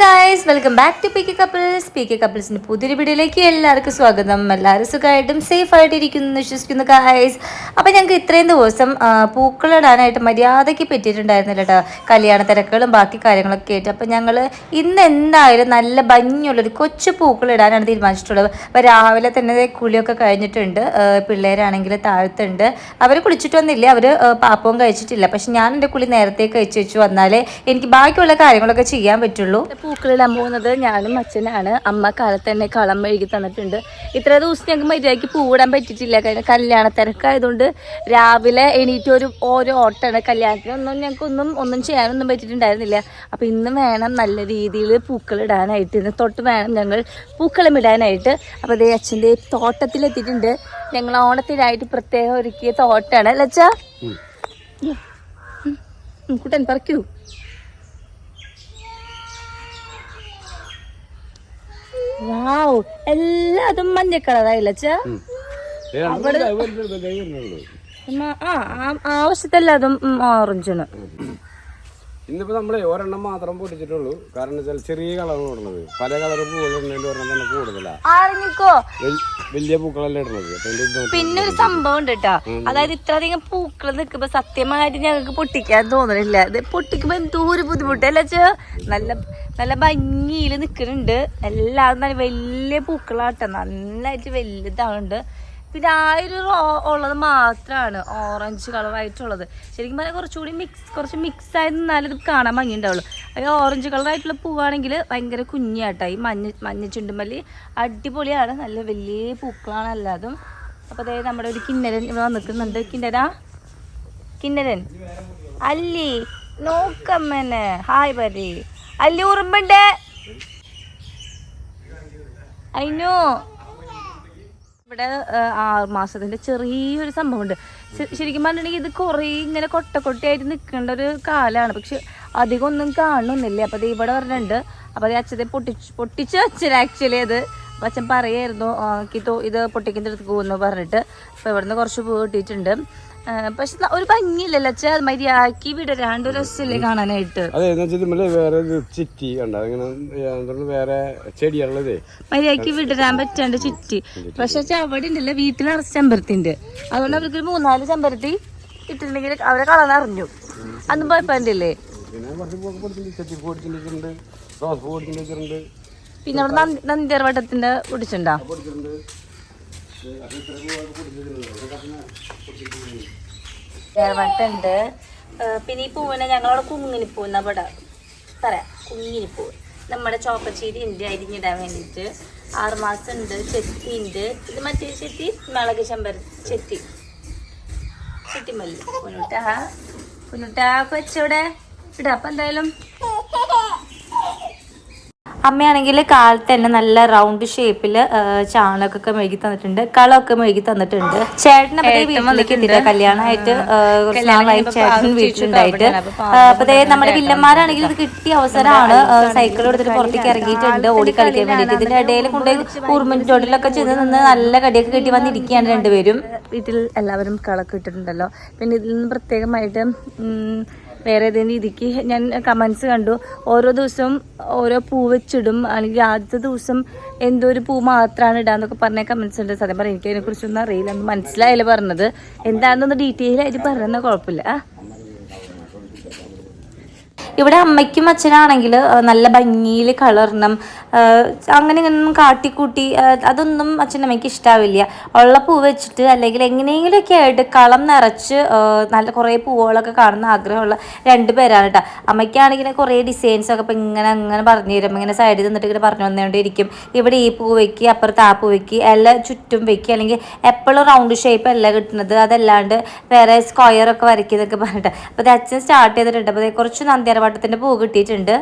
Guys welcome back to P K couples P K കപ്പിൾസിന്റെ പുതിയൊരു വീഡിയോയിലേക്ക് എല്ലാവർക്കും സ്വാഗതം. എല്ലാവരും സുഖമായിട്ടും സേഫ് ആയിട്ട് ഇരിക്കുന്നു എന്ന് വിശ്വസിക്കുന്നു ഗായ്സ് അപ്പം ഞങ്ങൾക്ക് ഇത്രയും ദിവസം പൂക്കളിടാനായിട്ട് മര്യാദയ്ക്ക് പറ്റിയിട്ടുണ്ടായിരുന്നില്ല കേട്ടോ കല്യാണ തിരക്കുകളും ബാക്കി കാര്യങ്ങളൊക്കെ ആയിട്ട്. അപ്പം ഞങ്ങൾ ഇന്ന് എന്തായാലും നല്ല ഭംഗിയുള്ളൊരു കൊച്ചു പൂക്കളിടാനാണ് തീരുമാനിച്ചിട്ടുള്ളത്. അപ്പോൾ രാവിലെ തന്നെ കുളിയൊക്കെ കഴിഞ്ഞിട്ടുണ്ട്. പിള്ളേരാണെങ്കിൽ താഴത്തുണ്ട്. അവർ കുളിച്ചിട്ടൊന്നുമില്ല അവർ പാപ്പവും കഴിച്ചിട്ടില്ല. പക്ഷെ ഞാൻ എന്റെ കുളി നേരത്തെ കഴിച്ചു വെച്ചു വന്നാലേ എനിക്ക് ബാക്കിയുള്ള കാര്യങ്ങളൊക്കെ ചെയ്യാൻ പറ്റുള്ളൂ. പൂക്കളിടാൻ പോകുന്നത് ഞാനും അച്ഛനാണ്. അമ്മ കാലത്ത് തന്നെ കളം മെഴുകി തന്നിട്ടുണ്ട്. ഇത്ര ദിവസം ഞങ്ങൾക്ക് മര്യാദയ്ക്ക് പൂവിടാൻ പറ്റിയിട്ടില്ല. കാരണം കല്യാണ തിരക്കായതുകൊണ്ട് രാവിലെ എണീറ്റ് ഒരു ഓരോ ഓട്ടമാണ് കല്യാണത്തിനൊന്നും ഞങ്ങൾക്കൊന്നും ഒന്നും ചെയ്യാനൊന്നും പറ്റിയിട്ടുണ്ടായിരുന്നില്ല. അപ്പം ഇന്ന് വേണം നല്ല രീതിയിൽ പൂക്കളിടാനായിട്ട്. ഇന്ന് തൊട്ട് വേണം ഞങ്ങൾ പൂക്കളം ഇടാനായിട്ട്. അപ്പോൾ അതേ അച്ഛന്റെ തോട്ടത്തിലെത്തിയിട്ടുണ്ട്. ഞങ്ങൾ ഓണത്തിനായിട്ട് പ്രത്യേകം ഒരുക്കിയ തോട്ടമാണ് അല്ലച്ചാ കുട്ടൻ പറിക്കൂ. വാവ്. എല്ലാതും മഞ്ഞ കളറായില്ല ആവശ്യത്തെല്ലാതും ഓറഞ്ചാണ് ഇന്നിപ്പോ നമ്മളെ ഒരെണ്ണം മാത്രം പൊടിച്ചിട്ടുള്ളൂ കാരണം വെച്ചാൽ ചെറിയ കളർ ഇടുന്നത്. പല കളർ പൂവുകളുണ്ടെങ്കിൽ ഒരെണ്ണം തന്നെ കൂടുതലാ. ആറിഞ്ഞിക്കോ വൽ- വലിയ പൂക്കളല്ലേ ഇടുന്നത്. പിന്നെ ഒരു സംഭവം ഉണ്ട് കേട്ടോ അതായത് ഇത്രയധികം പൂക്കൾ നിൽക്കുമ്പോൾ സത്യമായിട്ട് ഞങ്ങൾക്ക് പൊട്ടിക്കാൻ തോന്നുന്നില്ല ഇത് പൊട്ടിക്കുമ്പോൾ എന്തോ ഒരു ബുദ്ധിമുട്ടല്ല നല്ല നല്ല ഭംഗിയിൽ നിൽക്കുന്നുണ്ട് എല്ലാവരും നല്ല വലിയ പൂക്കളാട്ടോ. നന്നായിട്ട് വലുതാവുന്നുണ്ട് പിന്നെ ആ ഒരു ഉള്ളത് മാത്രമാണ് ഓറഞ്ച് കളറായിട്ടുള്ളത് ശരിക്കും പറഞ്ഞാൽ കുറച്ചുകൂടി മിക്സ് കുറച്ച് മിക്സ് ആയി നിന്നാലും ഇത് കാണാൻ ഭംഗി ഉണ്ടാവുള്ളൂ അത് ഓറഞ്ച് കളറായിട്ടുള്ള പൂവാണെങ്കിൽ ഭയങ്കര കുഞ്ഞാട്ടോ. ഈ മഞ്ഞ മഞ്ഞ ചുണ്ടുമല്ലി അടിപൊളിയാണ്. നല്ല വലിയ പൂക്കളാണ് എല്ലാതും. അപ്പോൾ അതായത് നമ്മുടെ ഒരു കിന്നരൻ ഇവിടെ വന്നിക്കുന്നുണ്ട്. കിന്നരാ? കിന്നരൻ. അല്ലി നോക്കമ്മനെ. ഹായ് പരി അല്ലി ഉറുമ്പുണ്ട്. അയിനോ ഇവിടെ ആറ് മാസത്തിന്റെ ചെറിയൊരു സംഭവമുണ്ട്. ശരിക്കും പറഞ്ഞിട്ടുണ്ടെങ്കിൽ ഇത് കുറേ ഇങ്ങനെ കൊട്ട കൊട്ടയായിട്ട് നിൽക്കേണ്ട ഒരു കാലമാണ് പക്ഷെ അധികം ഒന്നും കാണുന്നില്ല. അപ്പോൾ ഇവിടെ പറഞ്ഞിട്ടുണ്ട്. അപ്പോൾ അത് അച്ഛനെ പൊട്ടിച്ച് പൊട്ടിച്ച് അച്ഛൻ ആക്ച്വലി അത്. അച്ഛൻ പറയായിരുന്നു ഇത് പൊട്ടിക്കുന്ന അടുത്ത് പോകുന്നു പറഞ്ഞിട്ട്. അപ്പോൾ ഇവിടുന്ന് കുറച്ച് പൂ കിട്ടിയിട്ടുണ്ട് പക്ഷെ ഒരു ഭംഗിയില്ലല്ലോ. അച്ഛൻ അത് മര്യാദയ്ക്ക് വിടരാണ്ട് രസമില്ലേ കാണാനായിട്ട് വേറെ ചിറ്റി കണ്ട? അങ്ങനെ എന്താണ് വേറെ ചെടിയുള്ളതേ മര്യാദയ്ക്ക് വിടരാൻ പറ്റാണ്ട് ചിറ്റി. പക്ഷെ അവിടെ ഉണ്ടല്ലോ വീട്ടിൽ നിറച്ച് ഉണ്ട് അതുകൊണ്ട് അവർക്ക് ഒരു മൂന്നാൽ ചെമ്പരത്തി ഇട്ടിട്ടുണ്ടെങ്കിൽ അവരെ കളന്ന് അറിഞ്ഞു. അന്നും കുഴപ്പമില്ലേ പിന്നെ അവിടെ നന്ദി നന്ദിയർവട്ടത്തിന്റെ പിടിച്ചിട്ടുണ്ടോ. ചേർവട്ടുണ്ട് പിന്നെ ഈ പൂവിനെ ഞങ്ങളവിടെ കുങ്ങിനിപ്പൂ എന്നാ പട പറയാം. കുങ്ങിനിപ്പൂ. നമ്മുടെ ചോക്കച്ചീരി ഉണ്ട് അരിഞ്ഞിടാൻ വേണ്ടിയിട്ട് ആറുമാസം ഉണ്ട് ചെത്തി ഉണ്ട്. ഇത് മറ്റേ ചെത്തി? മിളക് ചെമ്പര ചെത്തി. ചെത്തിമല്ലി. പുനുട്ടാ. പുനുട്ടാ കൊച്ചവിടെ. ഇടാം. അപ്പം എന്തായാലും അമ്മയാണെങ്കിൽ കാലത്ത് തന്നെ നല്ല റൗണ്ട് ഷേപ്പിൽ ചാണകമൊക്കെ മെഴുകി തന്നിട്ടുണ്ട് കളമൊക്കെ മെഴുകി തന്നിട്ടുണ്ട്. ചേട്ടനെ ദേ വീട്ടിലേക്ക് എത്തിയിട്ട് കല്യാണമായിട്ട്. ആ, കുറച്ച് നാളായി ചേട്ടൻ വീട്ടിലുണ്ടായിട്ട്. അപ്പൊ നമ്മുടെ വില്ലന്മാരാണെങ്കിൽ ഇത് കിട്ടിയ അവസരമാണ് സൈക്കിൾ എടുത്തിട്ട് പുറത്തേക്ക് ഇറങ്ങിയിട്ടുണ്ട് ഓടിക്കളിക്കാൻ വേണ്ടിയിട്ട്. ഇതിന്റെ ഇടയിൽ കൊണ്ടുപോയി ഉറുമൻ റോഡിലൊക്കെ ചെന്ന് നിന്ന് നല്ല കടിയൊക്കെ കിട്ടി വന്നിരിക്കുകയാണ് രണ്ടുപേരും. വീട്ടിൽ എല്ലാവരും കളൊക്കെ ഇട്ടിട്ടുണ്ടല്ലോ. പിന്നെ ഇതിൽ നിന്ന് പ്രത്യേകമായിട്ട് വേറെ ഏതെങ്കിലും രീതിക്ക് ഞാൻ കമൻസ് കണ്ടു. ഓരോ ദിവസവും ഓരോ പൂ വെച്ചിടും. അല്ലെങ്കിൽ ആദ്യത്തെ ദിവസം എന്തോ ഒരു പൂ മാത്രമാണ് ഇടാന്നൊക്കെ പറഞ്ഞ കമൻസ് ഉണ്ട്. സത്യം പറയാം എനിക്ക് അതിനെക്കുറിച്ചൊന്നും അറിയില്ല മനസ്സിലായില്ല പറഞ്ഞത്. എന്താണെന്നൊന്ന് ഡീറ്റെയിൽ ആയിട്ട് പറഞ്ഞാൽ കുഴപ്പമില്ല. ഇവിടെ അമ്മയ്ക്കും അച്ഛനാണെങ്കിൽ നല്ല ഭംഗിയിൽ കളറണം അങ്ങനെ ഇങ്ങനൊന്നും കാട്ടിക്കൂട്ടി അതൊന്നും അച്ഛനമ്മയ്ക്ക് ഇഷ്ടാവില്ല. ഉള്ള പൂ വെച്ചിട്ട് അല്ലെങ്കിൽ എങ്ങനെയെങ്കിലുമൊക്കെ ആയിട്ട് കളം നിറച്ച് നല്ല കുറേ പൂവുകളൊക്കെ കാണുന്ന ആഗ്രഹമുള്ള രണ്ട് പേരാണ് കേട്ടോ. അമ്മയ്ക്കാണെങ്കിൽ കുറേ ഡിസൈൻസ് ഒക്കെ ഇപ്പം ഇങ്ങനെ അങ്ങനെ പറഞ്ഞു തരും. ഇങ്ങനെ സൈഡിൽ നിന്നിട്ട് ഇങ്ങനെ പറഞ്ഞു വന്നുകൊണ്ടിരിക്കും ഇവിടെ ഈ പൂ വെക്കി അപ്പുറത്ത് ആ പൂ വെക്കി എല്ലാം ചുറ്റും വെക്കി അല്ലെങ്കിൽ എപ്പോഴും റൗണ്ട് ഷേപ്പ് അല്ല കിട്ടുന്നത്. അതല്ലാണ്ട് വേറെ സ്ക്വയർ ഒക്കെ വരയ്ക്കുന്നൊക്കെ പറഞ്ഞിട്ട്. അപ്പോൾ അച്ഛൻ സ്റ്റാർട്ട് ചെയ്തിട്ടുണ്ട്. അപ്പോൾ കുറച്ച് നന്ദിയറവട്ടത്തിന്റെ പൂ കിട്ടിയിട്ടുണ്ട്.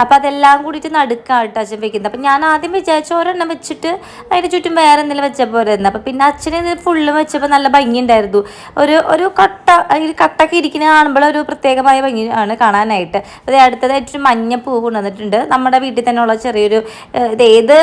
അപ്പോൾ അതെല്ലാം കൂടിയിട്ട് നടുക്കാട്ടോ അച്ഛൻ വെക്കുന്നത്. അപ്പം ഞാൻ ആദ്യം വിചാരിച്ച ഒരെണ്ണം വെച്ചിട്ട് അതിന് ചുറ്റും വേറെ എന്തെങ്കിലും വെച്ച പോരായിരുന്നു അപ്പം പിന്നെ അച്ഛന് ഇത് ഫുള്ളും വെച്ചപ്പോൾ നല്ല ഭംഗിയുണ്ടായിരുന്നു. ഒരു ഒരു കട്ട ഈ കട്ടൊക്കെ ഇരിക്കുന്ന കാണുമ്പോൾ ഒരു പ്രത്യേകമായ ഭംഗിയാണ് കാണാനായിട്ട്. അത് അടുത്തതായിട്ട് ഒരു മഞ്ഞ പൂ കൊണ്ടുവന്നിട്ടുണ്ട്. നമ്മുടെ വീട്ടിൽ തന്നെയുള്ള ചെറിയൊരു ഇത് ഏത്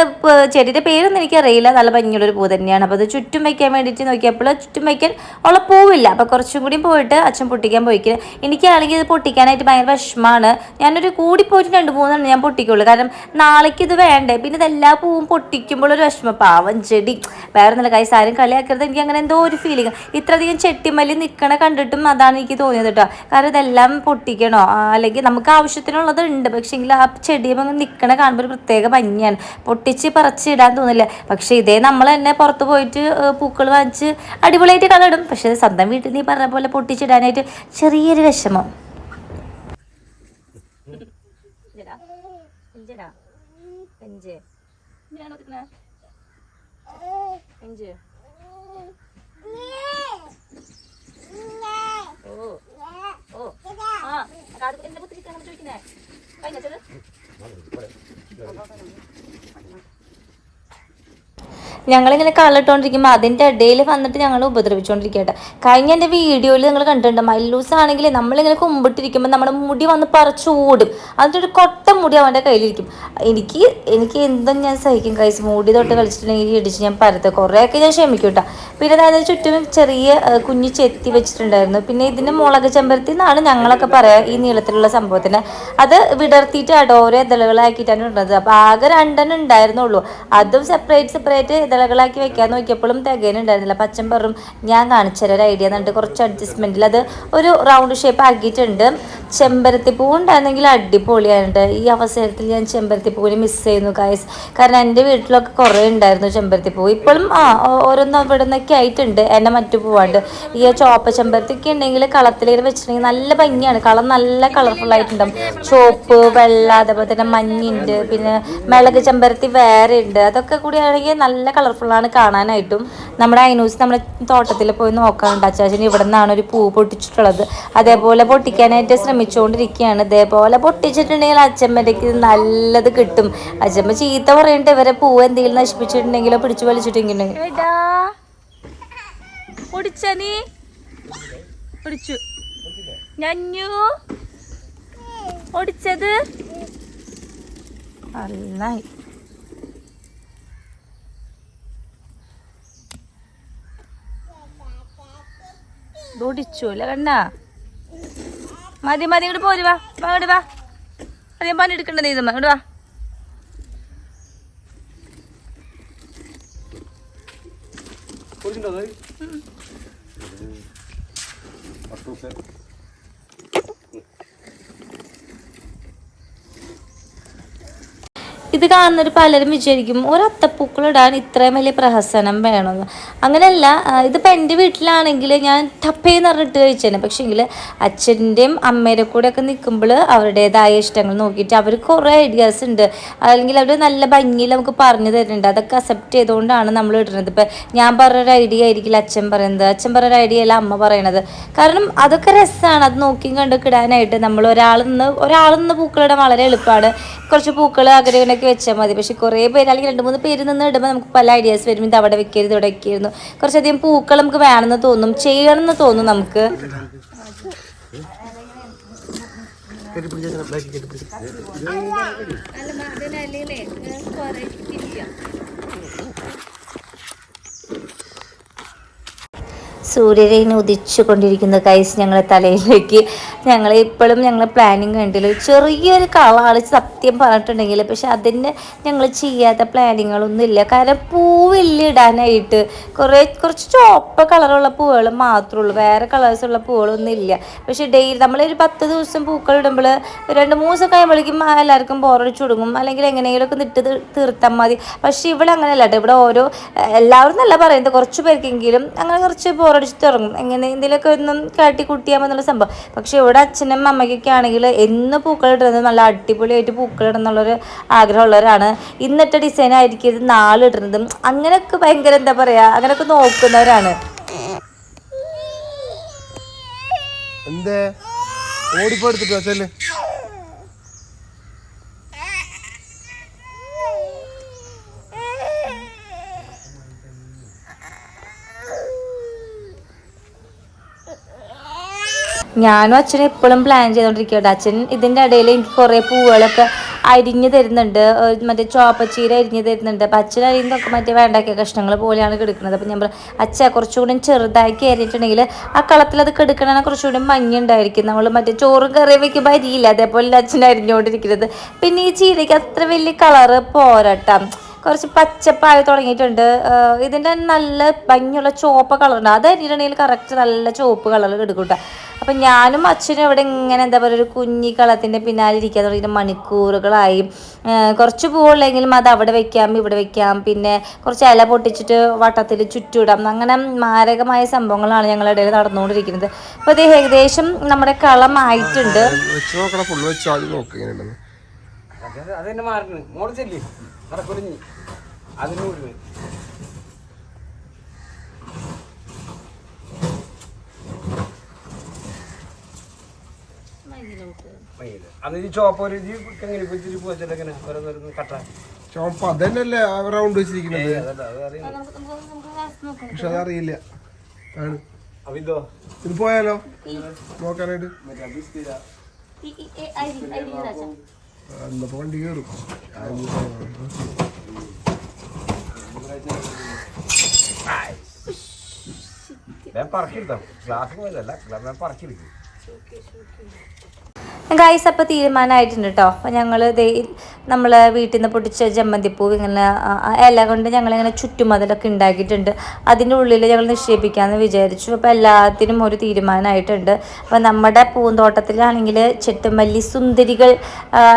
ചെടിയുടെ പേരൊന്നും എനിക്കറിയില്ല. നല്ല ഭംഗിയുള്ളൊരു പൂ തന്നെയാണ്. അപ്പോൾ അത് ചുറ്റും വയ്ക്കാൻ വേണ്ടിയിട്ട് നോക്കിയപ്പോൾ ചുറ്റും വയ്ക്കാൻ ഉള്ള പൂവില്ല. അപ്പോൾ കുറച്ചും കൂടി പോയിട്ട് അച്ഛൻ പൊട്ടിക്കാൻ പോയിക്കുന്നത് എനിക്കാണെങ്കിൽ ഇത് പൊട്ടിക്കാനായിട്ട് ഭയങ്കര വിഷമമാണ്. ഞാനൊരു കൂടി പോയിട്ട് രണ്ട് മൂന്നെണ്ണം ഞാൻ പൊട്ടിക്കുള്ളൂ. കാരണം നാളേക്ക് ഇത് വേണ്ടേ? പിന്നെ ഇതെല്ലാ പൂവും പൊട്ടിക്കുമ്പോൾ ഒരു വിഷമം. പാവം ചെടി. വേറെ നല്ല കൈ സാരം കളിയാക്കരുത്. എനിക്ക് അങ്ങനെ എന്തോ ഒരു ഫീലിംഗ് ഇത്രയധികം ചെട്ടിമല്ലി നിൽക്കണ കണ്ടിട്ടും അതാണ് എനിക്ക് തോന്നിയത് കേട്ടോ കാരണം ഇതെല്ലാം പൊട്ടിക്കണോ? അല്ലെങ്കിൽ നമുക്ക് ആവശ്യത്തിനുള്ളത് ഉണ്ട്. പക്ഷേ ആ ചെടിയും അങ്ങ് നിൽക്കണ കാണുമ്പോൾ ഒരു പ്രത്യേക ഭംഗിയാണ്. പൊട്ടിച്ച് പറിച്ച് ഇടാൻ തോന്നില്ല. പക്ഷേ ഇതേ നമ്മൾ തന്നെ പുറത്ത് പോയിട്ട് പൂക്കൾ വാങ്ങിച്ച് അടിപൊളിയായിട്ട് കളയിടും പക്ഷേ സ്വന്തം വീട്ടിൽ നീ പറഞ്ഞ പോലെ പൊട്ടിച്ചിടാനായിട്ട് ചെറിയൊരു വിഷമം. അഞ്ച്. ഇങ്ങനെയാണോ തിന്നേ അഞ്ച്. ഓ. ഓ. ആ അത് എന്റെ പുത്തിരിക്കാണെന്ന് ചോദിക്കുന്നേ? കഴിഞ്ഞത് ഞങ്ങളിങ്ങനെ കള്ളിട്ടോണ്ടിരിക്കുമ്പോൾ അതിന്റെ ഇടയിൽ വന്നിട്ട് ഞങ്ങൾ ഉപദ്രവിച്ചുകൊണ്ടിരിക്കട്ടെ കഴിഞ്ഞ എന്റെ വീഡിയോയിൽ നിങ്ങൾ കണ്ടിട്ടുണ്ട് മല്ലൂസ് ആണെങ്കിൽ നമ്മളിങ്ങനെ കുമ്പിട്ടിരിക്കുമ്പോൾ നമ്മുടെ മുടി വന്ന് പറിച്ചോടും അതിന്റെ ഒരു കൊട്ട മുടി അവന്റെ കയ്യിലിരിക്കും. എനിക്ക് എനിക്ക് എന്തും ഞാൻ സഹിക്കും കൈസ് മുടി തൊട്ട് കളിച്ചിട്ടുണ്ടെങ്കിൽ ഇടിച്ച് ഞാൻ പരത്ത്. കുറേയൊക്കെ ഞാൻ ക്ഷമിക്കും കേട്ടോ പിന്നെ അതായത് ചുറ്റും ചെറിയ കുഞ്ഞു ചെത്തി വെച്ചിട്ടുണ്ടായിരുന്നു. പിന്നെ ഇതിന്റെ മുളക് ചെമ്പരത്തി എന്നാണ് ഞങ്ങളൊക്കെ പറയാ ഈ നീളത്തിലുള്ള സംഭവത്തിന്. അത് വിടർത്തിയിട്ടാണ് ഓരോ ഇതളുകളാക്കിയിട്ടാണ് ഉണ്ടത് അപ്പോൾ ആകെ രണ്ടെണ്ണം ഉണ്ടായിരുന്നുള്ളൂ. അതും സെപ്പറേറ്റ് സെപ്പറേറ്റ് ഇതളകളാക്കി വെക്കാൻ നോക്കിയപ്പോഴും തികയുന്നുണ്ടായിരുന്നില്ല. പച്ചൻ പറയും ഞാൻ കാണിച്ചുതരാം ഒരു ഐഡിയ എന്നുണ്ട്. കുറച്ച് അഡ്ജസ്റ്റ്മെന്റിൽ അത് ഒരു റൗണ്ട് ഷേപ്പ് ആക്കിയിട്ടുണ്ട്. ചെമ്പരത്തി പൂ ഉണ്ടായിരുന്നെങ്കിൽ അടിപൊളിയായിട്ട് ഈ അവസരത്തിൽ ഞാൻ ചെമ്പരത്തി പൂവിന് മിസ് ചെയ്യുന്നു കായസ് കാരണം എന്റെ വീട്ടിലൊക്കെ കുറേ ഉണ്ടായിരുന്നു ചെമ്പരത്തി പൂ. ഇപ്പോഴും ആ ഓരോന്ന് ഇവിടെ നിന്നൊക്കെ ആയിട്ടുണ്ട്. എന്നെ മറ്റു പൂവാണ്ട്. ഈ ചോപ്പ ചെമ്പരത്തി ഒക്കെ ഉണ്ടെങ്കിൽ കളത്തിലേക്ക് വെച്ചിട്ടുണ്ടെങ്കിൽ നല്ല ഭംഗിയാണ്. കളം നല്ല കളർഫുൾ ആയിട്ടുണ്ടാവും. ചോപ്പ് വെള്ള അതേപോലെ തന്നെ മഞ്ഞുണ്ട്. പിന്നെ മിളക് ചെമ്പരത്തി വേറെ ഉണ്ട്. അതൊക്കെ കൂടി ആണെങ്കിൽ നല്ല കളർഫുള്ളാണ് കാണാനായിട്ടും. നമ്മുടെ അയിനൂസ് നമ്മുടെ തോട്ടത്തിൽ പോയി നോക്കാറുണ്ട്. അച്ചാച്ചൻ ഇവിടെ നിന്നാണ് ഒരു പൂ പൊട്ടിച്ചിട്ടുള്ളത്. അതേപോലെ പൊട്ടിക്കാനായിട്ട് ശ്രമിച്ചുകൊണ്ടിരിക്കുകയാണ് ഇതേപോലെ പൊട്ടിച്ചിട്ടുണ്ടെങ്കിൽ അച്ഛമ്മയ്ക്ക് നല്ലത് കിട്ടും. അച്ഛമ്മ ചീത്ത പറയണ്ട. ഇവരെ പൂവ് എന്തെങ്കിലും നശിപ്പിച്ചിട്ടുണ്ടെങ്കിലോ പിടിച്ചു വലിച്ചിട്ടുണ്ടെങ്കിൽ ഓടിച്ചു അല്ലേ കണ്ണ? മതി മതി ഇങ്ങോട്ട് പോരു വാ. വാ ഇങ്ങോട്ട് വാ. പണി എടുക്കണ്ട നീ ഇതമ്മ ഇങ്ങോട്ട് വാ. ഇത് കാണുന്നൊരു പലരും വിചാരിക്കും ഒരു അത്തപ്പൂക്കളിടാൻ ഇത്രയും വലിയ പ്രഹസനം വേണമെന്ന് അങ്ങനെയല്ല ഇതിപ്പോൾ എന്റെ വീട്ടിലാണെങ്കിൽ ഞാൻ ടപ്പേന്ന് പറഞ്ഞിട്ട് കഴിച്ചേനെ. പക്ഷേങ്കിൽ അച്ഛന്റെയും അമ്മയുടെ ഒക്കെ നിൽക്കുമ്പോൾ അവരുടേതായ ഇഷ്ടങ്ങൾ നോക്കിയിട്ട് അവർ കുറേ ഐഡിയാസ് ഉണ്ട്. അല്ലെങ്കിൽ അവർ നല്ല ഭംഗിയിൽ നമുക്ക് പറഞ്ഞു തരുന്നുണ്ട്. അതൊക്കെ അക്സെപ്റ്റ് ചെയ്തുകൊണ്ടാണ് നമ്മൾ ഇടുന്നത്. ഇപ്പം ഞാൻ പറഞ്ഞൊരു ഐഡിയ ആയിരിക്കില്ല അച്ഛൻ പറയുന്നത്. അച്ഛൻ പറഞ്ഞൊരു ഐഡിയ അല്ല അമ്മ പറയണത്. കാരണം അതൊക്കെ രസമാണ് അത് നോക്കിയും കണ്ടൊക്കെ ഇടാനായിട്ട് നമ്മൾ ഒരാൾ നിന്ന് പൂക്കളിടാൻ വളരെ എളുപ്പമാണ് കുറച്ച് പൂക്കൾ അകരവിനൊക്കെ വെച്ചാൽ മതി. പക്ഷെ കുറേ പേര് അല്ലെങ്കിൽ രണ്ട് മൂന്ന് പേര് നിന്ന് ഇടുമ്പോൾ നമുക്ക് പല ഐഡിയാസ് വരും. ഇത് അവിടെ വെക്കരുത് ഇവിടെ വെക്കരുന്നു കുറച്ചധികം പൂക്കൾ നമുക്ക് വേണമെന്ന് തോന്നും. ചെയ്യണമെന്ന് തോന്നും നമുക്ക്. സൂര്യരേനെ ഉദിച്ചു കൊണ്ടിരിക്കുന്ന കൈസ് ഞങ്ങളെ തലയിലേക്ക്. ഞങ്ങൾ ഇപ്പോഴും ഞങ്ങൾ പ്ലാനിങ് കണ്ടില്ല. ചെറിയൊരു കളാളി സത്യം പറഞ്ഞിട്ടുണ്ടെങ്കിൽ പക്ഷെ അതിന് ഞങ്ങൾ ചെയ്യാത്ത പ്ലാനിങ്ങുകളൊന്നും ഇല്ല. കാരണം പൂവില്ല ഇടാനായിട്ട്. കുറേ കുറച്ച് ചുവപ്പ് കളറുള്ള പൂവുകൾ മാത്രമേ ഉള്ളൂ. വേറെ കളേഴ്സുള്ള പൂവുകളൊന്നും ഇല്ല. പക്ഷെ ഡെയിലി നമ്മളൊരു പത്ത് ദിവസം പൂക്കൾ ഇടുമ്പോൾ രണ്ട് മൂന്ന് ദിവസം കഴിയുമ്പോഴേക്കും എല്ലാവർക്കും ബോറടിച്ചു തുടങ്ങും അല്ലെങ്കിൽ എങ്ങനെയെങ്കിലുമൊക്കെ നിട്ട് തീർത്താൽ മതി. പക്ഷെ ഇവിടെ അങ്ങനെയല്ല ഇവിടെ ഓരോ എല്ലാവരും നല്ല പറയുന്നത്. കുറച്ച് പേർക്കെങ്കിലും അങ്ങനെ കുറച്ച് ബോറടിച്ച് തുടങ്ങും എങ്ങനെ എന്തെങ്കിലുമൊക്കെ ഒന്നും കാട്ടി കുട്ടിയാകുമ്പോൾ എന്നുള്ള സംഭവം. പക്ഷേ ഇവിടെ അച്ഛനും അമ്മയ്ക്കൊക്കെ ആണെങ്കിൽ എന്ന് പൂക്കൾ ഇടുന്നത് നല്ല അടിപൊളിയായിട്ട് പൂക്കൾ ഇടുന്നുള്ളൊരു ആഗ്രഹമുള്ളവരാണ്. ഇന്നത്തെ ഡിസൈൻ ആയിരിക്കും ഇത് നാളിടുന്നതും അങ്ങനെയൊക്കെ ഭയങ്കര എന്താ പറയുക അങ്ങനെയൊക്കെ നോക്കുന്നവരാണ്. എന്തേ? ഓടിപ്പോ എടുത്തിട്ട് ഞാനും അച്ഛനും ഇപ്പോഴും പ്ലാൻ ചെയ്തുകൊണ്ടിരിക്കുകയുണ്ട് അച്ഛൻ ഇതിന്റെ ഇടയിൽ എനിക്ക് കുറേ പൂവുകളൊക്കെ അരിഞ്ഞ് തരുന്നുണ്ട്. മറ്റേ ചോപ്പച്ചീര അരിഞ്ഞ് തരുന്നുണ്ട്. അപ്പം അച്ഛൻ അരിയുന്നതൊക്കെ മറ്റേ വേണ്ടാക്കിയ കഷ്ണങ്ങൾ പോലെയാണ് കിടക്കുന്നത്. അപ്പം ഞാൻ അച്ഛ കുറച്ചുകൂടി ചെറുതാക്കി അരിഞ്ഞിട്ടുണ്ടെങ്കിൽ ആ കളത്തിൽ അത് കിടക്കണമെങ്കിൽ കുറച്ചുകൂടി മഞ്ഞ ഉണ്ടായിരിക്കും. നമ്മൾ മറ്റേ ചോറും കറിയും വെക്കുമ്പോൾ അരിയില്ല? അതേപോലെ അച്ഛൻ അരിഞ്ഞുകൊണ്ടിരിക്കുന്നത് പിന്നെ ഈ ചീരയ്ക്ക് അത്ര വലിയ കളറ് പോരട്ടാ. കുറച്ച് പച്ചപ്പായി തുടങ്ങിയിട്ടുണ്ട്. ഇതിന്റെ നല്ല ഭംഗിയുള്ള ചുവപ്പ് കളറുണ്ട്. അത് അരിഞ്ഞിട്ടുണ്ടെങ്കിൽ കറക്റ്റ് നല്ല ചുവപ്പ് കളർ എടുക്കൂട്ട. അപ്പം ഞാനും അച്ഛനും ഇവിടെ ഇങ്ങനെ എന്താ പറയുക ഒരു കുഞ്ഞി കളത്തിന്റെ പിന്നാലെ ഇരിക്കാൻ തുടങ്ങിയിട്ട് മണിക്കൂറുകളായി. കുറച്ച് പൂവുള്ളെങ്കിലും അത് അവിടെ വെക്കാം ഇവിടെ വെക്കാം. പിന്നെ കുറച്ച് ഇല പൊട്ടിച്ചിട്ട് വട്ടത്തിൽ ചുറ്റുവിടാം അങ്ങനെ മാരകമായ സംഭവങ്ങളാണ് ഞങ്ങളുടെ ഇടയിൽ നടന്നുകൊണ്ടിരിക്കുന്നത്. അപ്പോൾ ഇത് ഏകദേശം നമ്മുടെ കളമായിട്ടുണ്ട്. അത് അതെന്നെ മാറുന്നു മോൾ ചെല്ലി അതിനൂറ് പേര് വിടുന്നു മയിൽ. അത് ഈ ചോപ്പ ഒരു ഇത് എങ്ങനെ ഓരോന്നോരോന്ന് കട്ട. ചോപ്പ അതന്നെയല്ലേ റൗണ്ട് വെച്ചിരിക്കുന്നത്? അതല്ല അത് അറിയുന്നു പക്ഷെ അതറിയില്ല ആണ്. ഇത് പോയാലോ? നോക്കാനായിട്ട്. മറ്റേ ബിസ്കിറ്റാ എന്നപ്പോ വണ്ടി കയറും. ഞാൻ പറക്കിരുത്തോ ക്ലാസ് പോയതല്ല. ഞാൻ പറക്കിരിക്കും ഗൈസ് അപ്പോൾ തീരുമാനമായിട്ടുണ്ട് കേട്ടോ അപ്പോൾ ഞങ്ങൾ നമ്മൾ വീട്ടിൽ നിന്ന് പൊട്ടിച്ച ജമ്മന്തിപ്പൂ ഇങ്ങനെ ഇല കൊണ്ട് ഞങ്ങളിങ്ങനെ ചുറ്റുമതിലൊക്കെ ഉണ്ടാക്കിയിട്ടുണ്ട് അതിന്റെ ഉള്ളിൽ ഞങ്ങൾ നിക്ഷേപിക്കാമെന്ന് വിചാരിച്ചു. അപ്പോൾ എല്ലാത്തിനും ഒരു തീരുമാനമായിട്ടുണ്ട് അപ്പോൾ നമ്മുടെ പൂന്തോട്ടത്തിലാണെങ്കിൽ ചെട്ടുമല്ലി സുന്ദരികൾ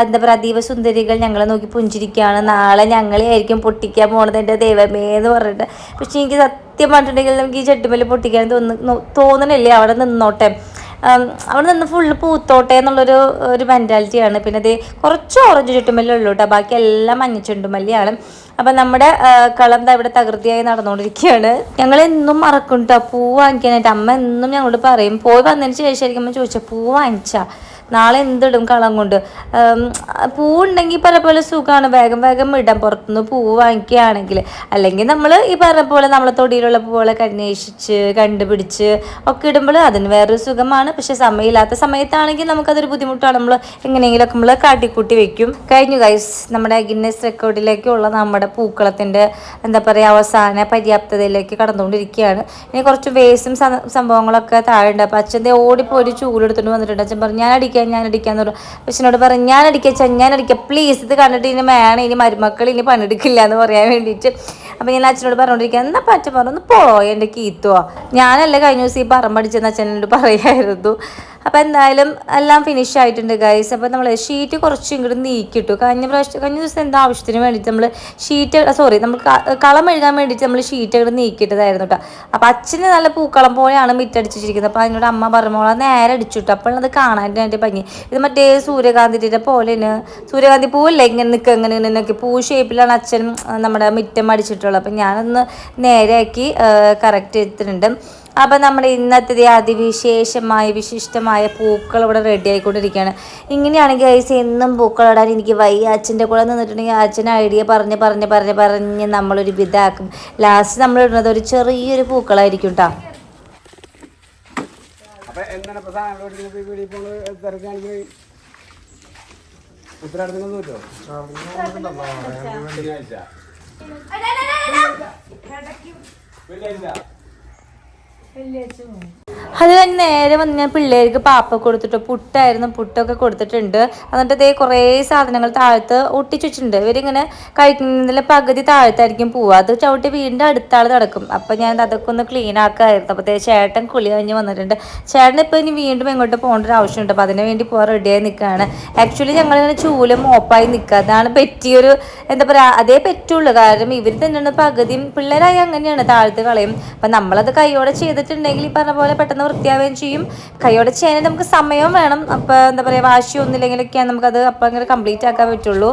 എന്താ പറയുക അതീവ സുന്ദരികൾ ഞങ്ങളെ നോക്കി പുഞ്ചിരിക്കുകയാണ് നാളെ ഞങ്ങളെ ആയിരിക്കും പൊട്ടിക്കാൻ പോണത് എന്റെ ദൈവമേ എന്ന് പറഞ്ഞിട്ട്. പക്ഷേ എനിക്ക് സത്യം പറഞ്ഞിട്ടുണ്ടെങ്കിൽ നമുക്ക് ഈ ചെട്ടുമല്ലി പൊട്ടിക്കാൻ തോന്നുന്നു തോന്നണില്ലേ? അവിടെ നിന്നോട്ടെ. അവിടെ നിന്ന് ഫുള്ള് പൂത്തോട്ടെ എന്നുള്ളൊരു ഒരു മെന്റാലിറ്റിയാണ് പിന്നെ ഇത് കുറച്ച് ഓറഞ്ച് ചുട്ടുമല്ലി ഉള്ളൂ കേട്ടോ ബാക്കി എല്ലാം മഞ്ഞ ചെണ്ടുമല്ലിയാണ് അപ്പം നമ്മുടെ കളം ഇവിടെ തകൃതിയായി നടന്നുകൊണ്ടിരിക്കുകയാണ് ഞങ്ങൾ എന്നും മറക്കും കേട്ടോ പൂ വാങ്ങിക്കാനായിട്ട് അമ്മ എന്നും ഞങ്ങളോട് പറയും. പോയി വന്നതിന് ശേഷമായിരിക്കും അമ്മ ചോദിച്ചാൽ പൂ വാങ്ങിച്ചാ? നാളെ എന്തിടും കളം കൊണ്ട്. പൂവുണ്ടെങ്കിൽ പല പോലെ സുഖമാണ് വേഗം വേഗം ഇടാം. പുറത്തുനിന്ന് പൂവ് വാങ്ങിക്കുകയാണെങ്കിൽ. അല്ലെങ്കിൽ നമ്മൾ ഈ പറഞ്ഞ പോലെ നമ്മളെ തൊടിയിലുള്ള പൂവുകളെ അന്വേഷിച്ച് കണ്ടുപിടിച്ച് ഒക്കെ ഇടുമ്പോൾ അതിന് വേറൊരു സുഖമാണ്. പക്ഷെ സമയമില്ലാത്ത സമയത്താണെങ്കിൽ നമുക്കതൊരു ബുദ്ധിമുട്ടാണ്. നമ്മൾ എങ്ങനെയെങ്കിലുമൊക്കെ നമ്മൾ കാട്ടിക്കൂട്ടി വെക്കും. കഴിഞ്ഞു ഗൈസ് നമ്മുടെ ഗിന്നസ് റെക്കോർഡിലേക്കുള്ള നമ്മുടെ പൂക്കളത്തിന്റെ എന്താ പറയുക അവസാന പര്യാപ്തതയിലേക്ക് കടന്നുകൊണ്ടിരിക്കുകയാണ്. ഇനി കുറച്ച് വേസ്റ്റും സംഭവങ്ങളൊക്കെ താഴെ ഉണ്ട്. അപ്പം അച്ഛന്റെ ഓടിപ്പോയി ഒരു ചൂലെടുത്തുകൊണ്ട് വന്നിട്ടുണ്ട്. അച്ഛൻ പറഞ്ഞു ഞാൻ അടിക്കാം ഞാൻ അടിക്കാന്ന് പറഞ്ഞു അച്ഛനോട് പറഞ്ഞു ഞാൻ അടിക്കാം ഞാൻ അടിക്കാം. പ്ലീസ് ഇത് കണ്ടിട്ട് ഇനി വേണം ഇനി മരുമക്കൾ ഇനി പണിയെടുക്കില്ല എന്ന് പറയാൻ വേണ്ടിയിട്ട്. അപ്പം ഞാൻ അച്ഛനോട് പറഞ്ഞോണ്ടിരിക്കുക എന്നാ പറ്റ പറഞ്ഞു ഒന്ന് പോയോ എന്റെ കീത്തുവോ? ഞാനല്ലേ കഴിഞ്ഞ ദിവസം ഈ പറമ്പടിച്ചെന്ന് അച്ഛനോട് പറയായിരുന്നു. അപ്പോൾ എന്തായാലും എല്ലാം ഫിനിഷ് ആയിട്ടുണ്ട് ഗൈസ് അപ്പോൾ നമ്മൾ ഷീറ്റ് കുറച്ച് ഇങ്ങോട്ട് നീക്കിട്ടു കഴിഞ്ഞ പ്രാവശ്യം കഴിഞ്ഞ ദിവസം എന്താ ആവശ്യത്തിന് വേണ്ടിയിട്ട് നമ്മൾ ഷീറ്റ് സോറി നമ്മൾ കളം എഴുതാൻ വേണ്ടിയിട്ട് നമ്മൾ ഷീറ്റ് അങ്ങോട്ട് നീക്കിയിട്ടതായിരുന്നു കേട്ടോ അപ്പോൾ അച്ഛന് നല്ല പൂക്കളം പോലെയാണ് മിറ്റടിച്ചിരിക്കുന്നത് അപ്പോൾ അതിനോട് അമ്മ പറഞ്ഞോളാം നേരെ അടിച്ചു അടിച്ചിട്ടു അപ്പോൾ അത് കാണാനായിട്ട് ഭംഗി. ഇത് മറ്റേ സൂര്യകാന്തിന്റെ പോലെയാണ്. സൂര്യകാന്തി പൂവല്ലേ ഇങ്ങനെ നിൽക്കുക ഇങ്ങനെ ഇങ്ങനെ നിൽക്കുക പൂ ഷേപ്പിലാണ് അച്ഛൻ നമ്മുടെ മിറ്റം അടിച്ചിട്ടുള്ളത്. അപ്പം ഞാനൊന്ന് നേരെയാക്കി കറക്റ്റ് എടുത്തിട്ടുണ്ട് അപ്പം നമ്മൾ ഇന്നത്തെ ഈ അതിവിശേഷമായ വിശിഷ്ടമായ പൂക്കൾ ഇവിടെ റെഡി ആയിക്കൊണ്ടിരിക്കുകയാണ്. ഇങ്ങനെയാണെങ്കിൽ ഐസ് എന്നും പൂക്കൾ ഇടാൻ എനിക്ക് വൈ അച്ഛന്റെ കൂടെ നിന്നിട്ടുണ്ടെങ്കിൽ അച്ഛൻ ഐഡിയ പറഞ്ഞ് പറഞ്ഞ് പറഞ്ഞ് പറഞ്ഞ് നമ്മളൊരു വിധാക്കും ലാസ്റ്റ് നമ്മൾ ഇടുന്നത് ഒരു ചെറിയൊരു പൂക്കളായിരിക്കും കേട്ടോ അപ്പൊ എന്താണ് തിരക്കാണെങ്കിൽ കിട്ടോ ശനിയാഴ്ച 헬레즈 അത് കഴിഞ്ഞ് നേരെ വന്ന് ഞാൻ പിള്ളേർക്ക് പാപ്പ കൊടുത്തിട്ട് പുട്ടായിരുന്നു പുട്ടൊക്കെ കൊടുത്തിട്ടുണ്ട്. എന്നിട്ട് ഇതേ കുറേ സാധനങ്ങൾ താഴത്ത് ഒട്ടിച്ചു വെച്ചിട്ടുണ്ട്. ഇവരിങ്ങനെ കഴിക്കുന്നതിൽ പകുതി താഴത്തായിരിക്കും പോവുക. അത് ചവിട്ടി വീണ്ടും അടുത്താൾ നടക്കും. അപ്പം ഞാൻ അതൊക്കെ ഒന്ന് ക്ലീൻ ആക്കായിരുന്നു. അപ്പോൾ ചേട്ടൻ കുളി കഴിഞ്ഞ് വന്നിട്ടുണ്ട്. ചേട്ടൻ ഇപ്പോൾ ഇനി വീണ്ടും എങ്ങോട്ട് പോകേണ്ട ഒരു ആവശ്യമുണ്ട്. അപ്പോൾ അതിന് വേണ്ടി പോകാൻ റെഡിയായി നിൽക്കുകയാണ്. ആക്ച്വലി ഞങ്ങളിങ്ങനെ ചൂലും ഓപ്പായി നിൽക്കുക. അതാണ് പറ്റിയൊരു എന്താ പറയുക അതേ പറ്റുള്ളൂ. കാരണം ഇവർ തന്നെയാണ് പകുതിയും പിള്ളേരായി അങ്ങനെയാണ് താഴത്ത് കളയും. അപ്പം നമ്മളത് കൈയോടെ ചെയ്തിട്ടുണ്ടെങ്കിൽ ഈ പറഞ്ഞ പോലെ പെട്ടെന്ന് വൃത്തിയാവുകയും ചെയ്യും. കൈയോടെ ചെയ്യാൻ നമുക്ക് സമയവും വേണം. അപ്പോൾ എന്താ പറയുക വാശിയൊന്നുമില്ലെങ്കിലൊക്കെയാണ് നമുക്കത് അപ്പം അങ്ങനെ കംപ്ലീറ്റ് ആക്കാൻ പറ്റുള്ളൂ.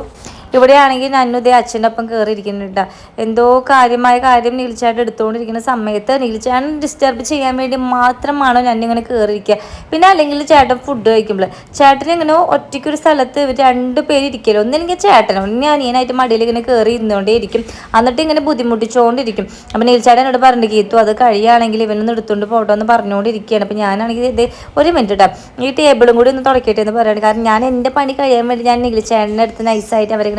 ഇവിടെയാണെങ്കിൽ നന്നുദേ അച്ഛന്റെ ഒപ്പം കയറിയിരിക്കുന്നുണ്ട് എന്തോ കാര്യമായ കാര്യം നീൽച്ചാട്ട് എടുത്തുകൊണ്ടിരിക്കുന്ന സമയത്ത് നീലിച്ചാട്ട് ഡിസ്റ്റർബ് ചെയ്യാൻ വേണ്ടി മാത്രമാണോ ഞാൻ ഇങ്ങനെ കയറിയിരിക്കുക പിന്നെ അല്ലെങ്കിൽ ചേട്ടൻ ഫുഡ് കഴിക്കുമ്പോൾ ചേട്ടൻ ഇങ്ങനെ ഒറ്റയ്ക്കൊരു സ്ഥലത്ത് രണ്ട് പേര് ഇരിക്കല്ലോ. ഒന്നില്ലെങ്കിൽ ചേട്ടനോ ഒന്ന് അനിയനായിട്ട് മടിയിൽ ഇങ്ങനെ കയറി ഇരുന്നുകൊണ്ടേ ഇരിക്കും. എന്നിട്ട് ഇങ്ങനെ ബുദ്ധിമുട്ടിച്ചുകൊണ്ടിരിക്കും അപ്പം നീൽച്ചാട്ടൻ എന്നോട് പറഞ്ഞു ഗീത്തു അത് കഴിയുകയാണെങ്കിൽ ഇവനൊന്ന് എടുത്തുകൊണ്ട് പോട്ടോ എന്ന് പറഞ്ഞുകൊണ്ടിരിക്കുകയാണ്. അപ്പം ഞാനാണെങ്കിൽ ഇത് ഒരു മിനിറ്റ് കേട്ടോ ഈ ടേബിളും കൂടി ഒന്ന് തുടക്കട്ടെ എന്ന് പറയുകയാണ് കാരണം ഞാൻ എന്റെ പണി കഴിയാൻ വേണ്ടി ഞാൻ നീൽച്ചാട്ടന്റെ അടുത്ത് നൈസായിട്ട് അവരിങ്ങനെ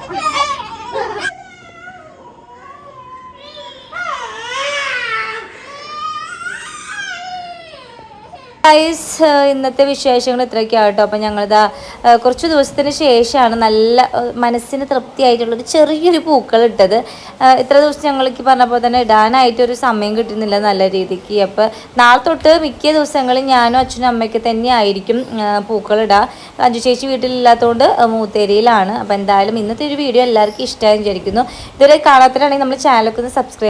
ഗൈസ് ഇന്നത്തെ വിശേഷങ്ങൾ ഇത്രയൊക്കെയാണ് കേട്ടോ. അപ്പം ഞങ്ങളിതാ കുറച്ച് ദിവസത്തിന് ശേഷമാണ് നല്ല മനസ്സിന് തൃപ്തിയായിട്ടുള്ളൊരു ചെറിയൊരു പൂക്കൾ ഇട്ടത്. ഇത്ര ദിവസം ഞങ്ങൾക്ക് പറഞ്ഞ പോലെ തന്നെ ഇടാനായിട്ടൊരു സമയം കിട്ടുന്നില്ല നല്ല രീതിക്ക്. അപ്പോൾ നാളെ തൊട്ട് മിക്ക ദിവസങ്ങളിൽ ഞാനും അച്ഛനും അമ്മയ്ക്ക് തന്നെ ആയിരിക്കും പൂക്കൾ ഇടുക അഞ്ചു ചേച്ചി വീട്ടിലില്ലാത്തതുകൊണ്ട് മൂത്തേരിയിലാണ്. അപ്പോൾ എന്തായാലും ഇന്നത്തെ ഒരു വീഡിയോ എല്ലാവർക്കും ഇഷ്ടമായി വിചാരിക്കുന്നു. ഇതുവരെ കാണാത്തരാണെങ്കിൽ നമ്മൾ ചാനലൊക്കെ ഒന്ന് സബ്സ്ക്രൈബ്